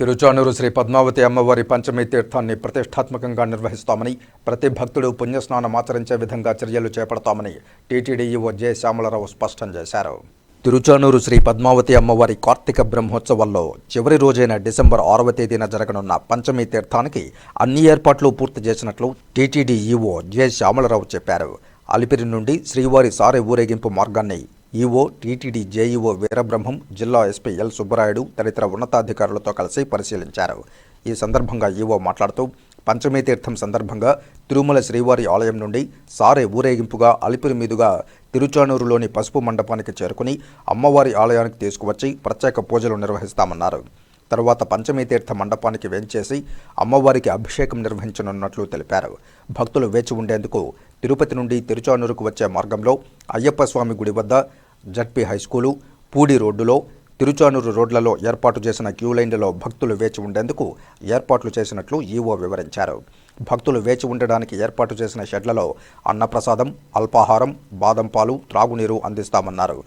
తిరుచానూరు శ్రీ పద్మావతి అమ్మవారి పంచమి తీర్థాన్ని ప్రతిష్టాత్మకంగా నిర్వహిస్తామని ప్రతి భక్తుడు పుణ్యస్నానం ఆచరించే విధంగా చర్యలు చేపడతామని టీటీడీఈఓ జె శ్యామలరావు స్పష్టం చేశారు. తిరుచానూరు శ్రీ పద్మావతి అమ్మవారి కార్తీక బ్రహ్మోత్సవాల్లో చివరి రోజైన డిసెంబర్ ఆరవ తేదీన జరగనున్న పంచమి తీర్థానికి అన్ని ఏర్పాట్లు పూర్తి చేసినట్లు టీటీడీఈఓ జె శ్యామలరావు చెప్పారు. అలిపిరి నుండి శ్రీవారి సారే ఊరేగింపు మార్గాన్ని ఈవో టీటీడీ జేఈఓ వీరబ్రహ్మం జిల్లా ఎస్పీ ఎల్ సుబ్బరాయుడు తదితర ఉన్నతాధికారులతో కలిసి పరిశీలించారు. ఈ సందర్భంగా ఈవో మాట్లాడుతూ పంచమీ తీర్థం సందర్భంగా తిరుమల శ్రీవారి ఆలయం నుండి సారే ఊరేగింపుగా అలిపిరి మీదుగా తిరుచానూరులోని పసుపు మండపానికి చేరుకుని అమ్మవారి ఆలయానికి తీసుకువచ్చి ప్రత్యేక పూజలు నిర్వహిస్తామన్నారు. తరువాత పంచమీ తీర్థ మండపానికి వేంచేసి అమ్మవారికి అభిషేకం నిర్వహించనున్నట్లు తెలిపారు. భక్తులు వేచి ఉండేందుకు తిరుపతి నుండి తిరుచానూరుకు వచ్చే మార్గంలో అయ్యప్ప స్వామి గుడి వద్ద జడ్పీ హైస్కూలు పూడి రోడ్డులో తిరుచానూరు రోడ్లలో ఏర్పాటు చేసిన క్యూ లైన్లలో భక్తులు వేచి ఉండేందుకు ఏర్పాట్లు చేసినట్లు ఈవో వివరించారు. భక్తులు వేచి ఉండడానికి ఏర్పాటు చేసిన షెడ్లలో అన్నప్రసాదం అల్పాహారం బాదం పాలు త్రాగునీరు అందిస్తామన్నారు.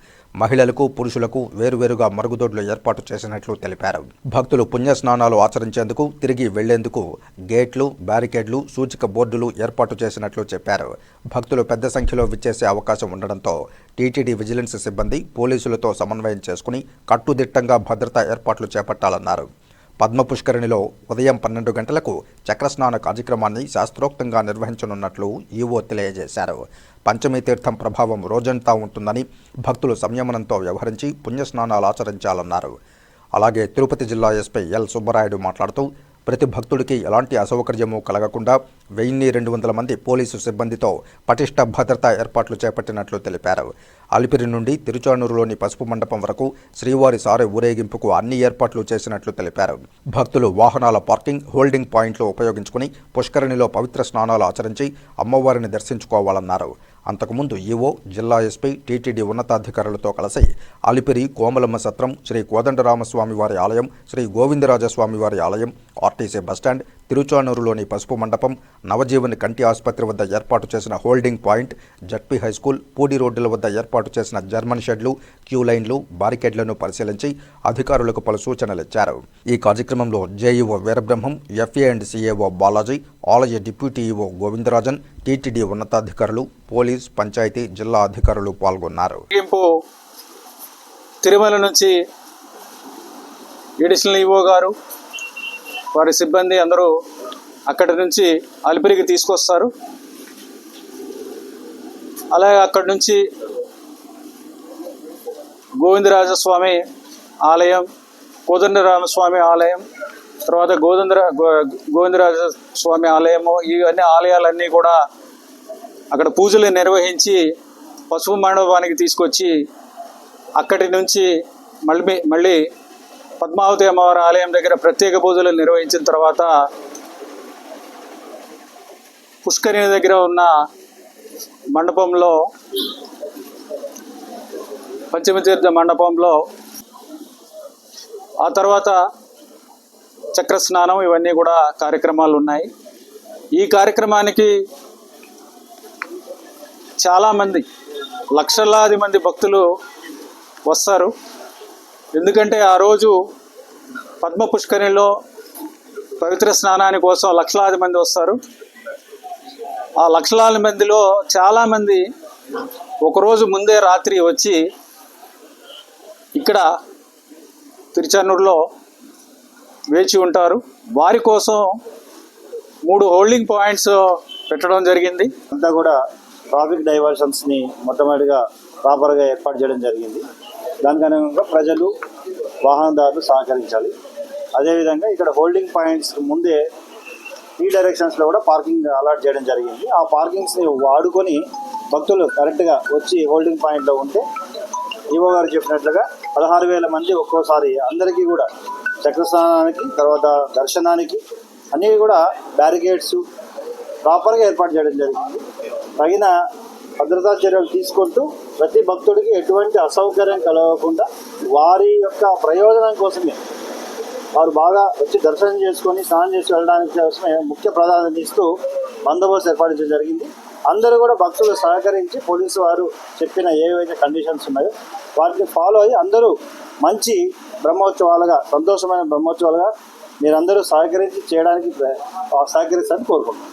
మహిళలకు పురుషులకు వేరువేరుగా మరుగుదొడ్లు ఏర్పాటు చేసినట్లు తెలిపారు. భక్తులు పుణ్యస్నానాలు ఆచరించేందుకు తిరిగి వెళ్ళేందుకు గేట్లు బ్యారికేడ్లు సూచిక బోర్డులు ఏర్పాటు చేసినట్లు చెప్పారు. భక్తులు పెద్ద సంఖ్యలో విచ్చేసే అవకాశం ఉండడంతో టీటీడీ విజిలెన్స్ సిబ్బంది పోలీసులతో సమన్వయం చేసుకుని కట్టుదిట్టంగా భద్రతా ఏర్పాట్లు చేపట్టాలన్నారు. పద్మ పుష్కరిణిలో ఉదయం పన్నెండు గంటలకు చక్రస్నాన కార్యక్రమాన్ని శాస్త్రోక్తంగా నిర్వహించనున్నట్లు ఈవో తెలియజేశారు. పంచమీ తీర్థం ప్రభావం రోజంతా ఉంటుందని భక్తులు సంయమనంతో వ్యవహరించి పుణ్యస్నానాలు ఆచరించాలన్నారు. అలాగే తిరుపతి జిల్లా ఎస్పీ ఎల్ సుబ్బరాయుడు మాట్లాడుతూ ప్రతి భక్తుడికి ఎలాంటి అసౌకర్యము కలగకుండా వెయ్యి రెండు వందల మంది పోలీసు సిబ్బందితో పటిష్ట భద్రతా ఏర్పాట్లు చేపట్టినట్లు తెలిపారు. అలిపిరి నుండి తిరుచానూరులోని పసుపు మండపం వరకు శ్రీవారి సారె ఊరేగింపుకు అన్ని ఏర్పాట్లు చేసినట్లు తెలిపారు. భక్తులు వాహనాల పార్కింగ్ హోల్డింగ్ పాయింట్లు ఉపయోగించుకుని పుష్కరిణిలో పవిత్ర స్నానాలు ఆచరించి అమ్మవారిని దర్శించుకోవాలన్నారు. అంతకుముందు ఈవో జిల్లా ఎస్పీ టీటీడీ ఉన్నతాధికారులతో కలిసి అలిపిరి కోమలమ్మ సత్రం శ్రీ కోదండరామస్వామి వారి ఆలయం శ్రీ గోవిందరాజస్వామి వారి ఆలయం ఆర్టీసీ బస్టాండ్ తిరుచానూరులోని పసుపు మండపం నవజీవన్ కంటి ఆసుపత్రి వద్ద ఏర్పాటు చేసిన holding point ZP high school Pudi రోడ్డుల వద్ద ఏర్పాటు చేసిన జర్మన్ షెడ్లు క్యూ లైన్లు బారికేడ్లను పరిశీలించి అధికారులకు పలు సూచనలు ఇచ్చారు. ఈ కార్యక్రమంలో JEO Veerabrahmam FA and CAO Balaji ఆలయ డిప్యూటీ ఈఓ గోవిందరాజన్ టీటీడీ ఉన్నతాధికారులు పోలీస్ పంచాయతీ జిల్లా అధికారులు పాల్గొన్నారు. తిరుమల నుంచి ఎడిషనల్ గారు వారి సిబ్బంది అందరూ అక్కడి నుంచి అలిపిరికి తీసుకొస్తారు. అలాగే అక్కడి నుంచి గోవిందరాజస్వామి ఆలయం కోదండరామస్వామి ఆలయం తర్వాత గోవిందర గో- గోవిందరాజ స్వామి ఆలయము ఇవన్నీ ఆలయాలన్నీ కూడా అక్కడ పూజలు నిర్వహించి పసుపు మండపానికి తీసుకొచ్చి అక్కడి నుంచి మళ్ళీ మళ్ళీ పద్మావతి అమ్మవారి ఆలయం దగ్గర ప్రత్యేక పూజలు నిర్వహించిన తర్వాత పుష్కరిణి దగ్గర ఉన్న మండపంలో పంచమతీర్థ మండపంలో ఆ తర్వాత చక్ర స్నానం ఇవన్నీ కూడా కార్యక్రమాలు ఉన్నాయి. ఈ కార్యక్రమానికి చాలామంది లక్షలాది మంది భక్తులు వస్తారు. ఎందుకంటే ఆ రోజు పద్మ పుష్కరిణిలో పవిత్ర స్నానాని కోసం లక్షలాది మంది వస్తారు. ఆ లక్షలాది మందిలో చాలామంది ఒకరోజు ముందే రాత్రి వచ్చి ఇక్కడ తిరుచెన్నూరులో వేచి ఉంటారు. వారి కోసం మూడు హోల్డింగ్ పాయింట్స్ పెట్టడం జరిగింది. అంతా కూడా ట్రాఫిక్ డైవర్షన్స్ని మొట్టమొదటిగా ప్రాపర్గా ఏర్పాటు చేయడం జరిగింది. దానికి అనుగుణంగా ప్రజలు వాహనదారులు సహకరించాలి. అదేవిధంగా ఇక్కడ హోల్డింగ్ పాయింట్స్ ముందే ఈ డైరెక్షన్స్లో కూడా పార్కింగ్ అలాట్ చేయడం జరిగింది. ఆ పార్కింగ్స్ని వాడుకొని భక్తులు కరెక్ట్గా వచ్చి హోల్డింగ్ పాయింట్లో ఉంటే ఈవో గారు చెప్పినట్లుగా పదహారు వేల మంది ఒక్కోసారి అందరికీ కూడా చక్రస్నానానికి తర్వాత దర్శనానికి అన్నీ కూడా బ్యారికేడ్స్ ప్రాపర్గా ఏర్పాటు చేయడం జరిగింది. తగిన భద్రతా చర్యలు తీసుకుంటూ ప్రతి భక్తుడికి ఎటువంటి అసౌకర్యం కలగకుండా వారి యొక్క ప్రయోజనం కోసమే వారు బాగా వచ్చి దర్శనం చేసుకొని స్నానం చేసి వెళ్ళడానికి కోసమే ముఖ్య ప్రాధాన్యత ఇస్తూ బందోబస్తు ఏర్పాటు చేయడం జరిగింది. అందరూ కూడా భక్తులు సహకరించి పోలీసు వారు చెప్పిన ఏవైతే కండిషన్స్ ఉన్నాయో వాటిని ఫాలో అయ్యి అందరూ మంచి బ్రహ్మోత్సవాలుగా సంతోషమైన బ్రహ్మోత్సవాలుగా మీరందరూ సహకరించి చేయడానికి సహకరిస్తారని కోరుకుంటున్నాను